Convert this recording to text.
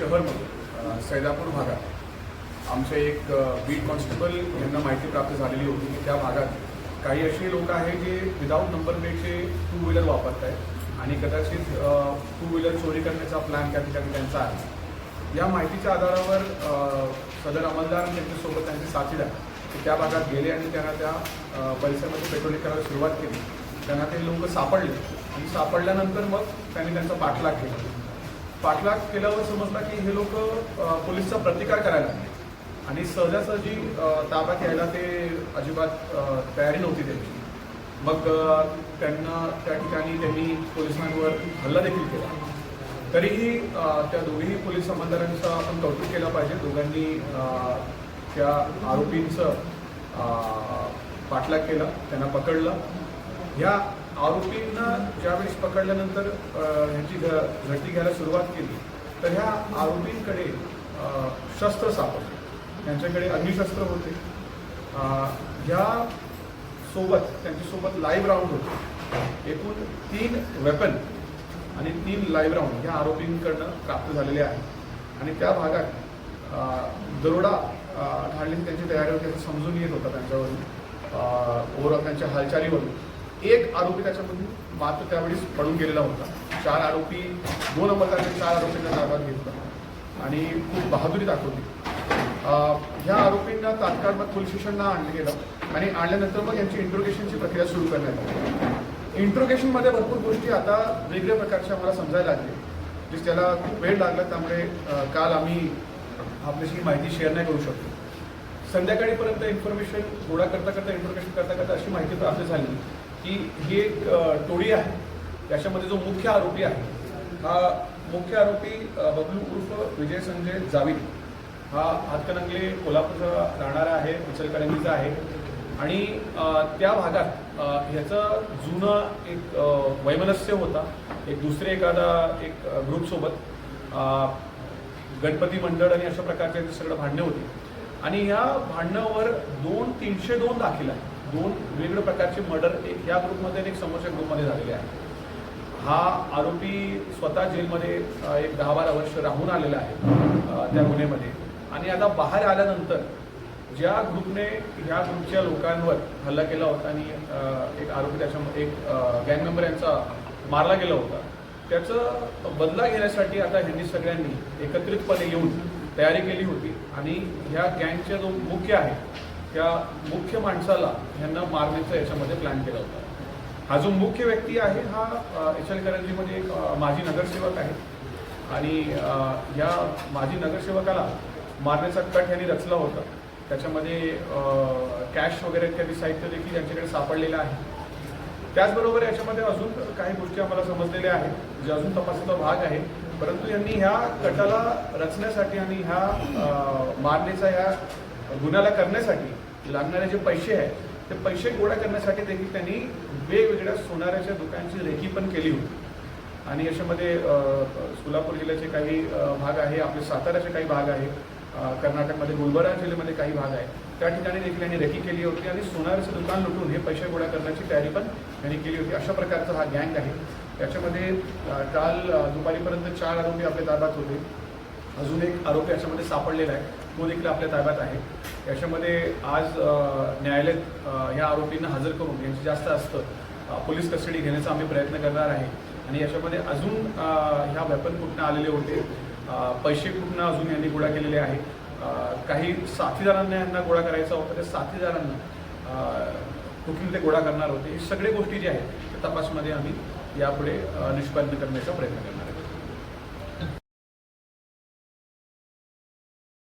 शहरमध्ये सैदापूर भागात. आमचे एक बीट कॉन्स्टेबल यांना माहिती प्राप्त झालेली होती की त्या भागात काही असे लोक आहेत जे विदाऊट नंबर प्लेटचे टू व्हीलर वापरत आहेत आणि कदाचित टू व्हीलर चोरी करण्याचा प्लॅन त्या ठिकाणी त्यांचा आहे. या माहितीच्या आधारावर सदर अंमलदार आणि त्यांच्यासोबत त्यांचे साथीदार ते त्या भागात गेले आणि त्यांना त्या परिसरामध्ये पेट्रोलिंग करायला सुरुवात केली. त्यांना ते लोक सापडले आणि सापडल्यानंतर मग त्यांनी त्यांचा पाठलाग केला. पाठलाग केल्यावर समजला की हे लोक पोलिसचा प्रतिकार करायला लागले. आणि सहजासहजी ताब्यात यायला ते अजिबात तयारी नव्हती त्यांची. मग त्यांना त्या ठिकाणी त्यांनी पोलिसांवर हल्ला देखील केला. तरीही त्या दोघीही पोलीस अंमलदारांचं आपण कौतुक केलं पाहिजे. दोघांनी त्या आरोपींचं पाठलाग केला त्यांना पकडलं. ह्या आरोपींना ज्यावेळेस पकडल्यानंतर ह्याची घ झडती घ्यायला सुरुवात केली तर ह्या आरोपींकडे शस्त्र सापडले. त्यांच्याकडे अग्निशस्त्र होते. ह्या सोबत त्यांच्यासोबत लाईव्ह राऊंड होते. एकूण तीन वेपन आणि तीन लाईव्ह राऊंड ह्या आरोपींकडनं प्राप्त झालेले आहे आणि त्या भागात दरोडा अ, त्यांची तयारी होती असं समजून येत होता त्यांच्यावरून. ओव्हरऑल त्यांच्या हालचालीवरून. एक आरोपी त्याच्यामधून मात्र त्यावेळेस पडून गेलेला होता. चार आरोपी दोन अंमलदारांनी चार आरोपींना ताब्यात घेतलं. आणि खूप बहादुरी दाखवली. ह्या आरोपींना तात्काळ मग पोलीस स्टेशनला आणलं गेलं. आणि आणल्यानंतर मग यांची इंट्रोगेशनची प्रक्रिया सुरू करण्यात आली. इंट्रोगेशनमध्ये भरपूर गोष्टी आता वेगळ्या प्रकारच्या आम्हाला समजायला लागले जे म्हणजे त्याला खूप वेळ लागला त्यामुळे काल आम्ही आपल्याशी माहिती शेअर नाही करू शकतो संध्याकाळीपर्यंत इन्फॉर्मेशन गोळा करता करता इंट्रोगेशन करता करता अशी माहिती प्राप्त झाली. की ही एक टोळी आहे. त्याच्यामध्ये जो मुख्य आरोपी आहे हा मुख्य आरोपी बबलू उर्फ विजय संजय जावीद. हा हातकणंगले कोल्हापूरचा राहणारा आहे इचलकरंजीचा आहे. आणि त्या भागात ह्याचं जुनं एक वैमनस्य होता. एक दुसरे एखादा एक ग्रुपसोबत गणपती मंडळ आणि अशा प्रकारचे सगळं भांडणं होती. आणि ह्या भांडणावर दोन तीनशे दोन दाखल आहे दोन वेगवेगळ्या प्रकारचे मर्डर एक ह्या ग्रुपमध्ये आणि एक समोरच्या ग्रुपमध्ये झालेले आहे. हा आरोपी स्वतः जेलमध्ये एक दहा बारा वर्ष राहून आलेला आहे त्या गुन्ह्यामध्ये. आणि आता बाहेर आल्यानंतर ज्या ग्रुपने ह्या ग्रुपच्या लोकांवर हल्ला केला होता आणि एक आरोपी त्याच्यामध्ये एक गँग मेंबर यांचा मारला गेला होता त्याचं बदला घेण्यासाठी आता ह्यांनी सगळ्यांनी एकत्रितपणे येऊन तयारी केली होती. आणि ह्या गँगचा जो मुख्य आहे त्या मुख्य माणसाला ह्यांना मारण्याचा याच्यामध्ये प्लॅन केला होता. हा जो मुख्य व्यक्ती आहे हा एच एल करंजीमध्ये एक माजी नगरसेवक आहे. आणि या माजी नगरसेवकाला मारण्याचा कट यांनी रचला होता. त्याच्यामध्ये कॅश वगैरे इत्यादी साहित्य देखील यांच्याकडे सापडलेलं आहे. त्याचबरोबर याच्यामध्ये अजून काही गोष्टी आम्हाला समजलेल्या आहेत जे अजून तपासाचा भाग आहे. परंतु यांनी ह्या कटाला रचण्यासाठी आणि ह्या मारण्याचा ह्या गुन्ह्याला करण्यासाठी लागणारे जे पैसे आहेत ते पैसे गोळा करण्यासाठी देखील त्यांनी वेगवेगळ्या सोनाराच्या दुकानची रेखी पण केली होती. आणि याच्यामध्ये सोलापूर जिल्ह्याचे काही भाग आहे आपले साताऱ्याचे काही भाग आहे कर्नाटकमध्ये गुलबर्गा जिल्ह्यामध्ये काही भाग आहे. त्या ठिकाणी देखील यांनी रेखी केली होती आणि सोनाराचं दुकान लुटून हे पैसे गोळा करण्याची तयारी पण यांनी केली होती. अशा प्रकारचा हा गँग आहे. त्याच्यामध्ये काल दुपारीपर्यंत चार आरोपी आपल्या ताब्यात होते. अजून एक आरोपी याच्यामध्ये सापडलेला आहे. तो देखील आपल्या ताब्यात आहे. याच्यामध्ये आज न्यायालयात ह्या आरोपींना हजर करून यांची जास्त असतं पोलीस कस्टडी घेण्याचा आम्ही प्रयत्न करणार आहे. आणि याच्यामध्ये अजून ह्या वेपन कुठनं आलेले होते पैसे कुठनं अजून यांनी गोळा केलेले आहे काही साथीदारांना यांना गोळा करायचा होता त्या साथीदारांना कुठून ते गोळा करणार होते हे सगळे गोष्टी जे आहेत त्या तपासमध्ये आम्ही यापुढे निष्पन्न करण्याचा प्रयत्न करणार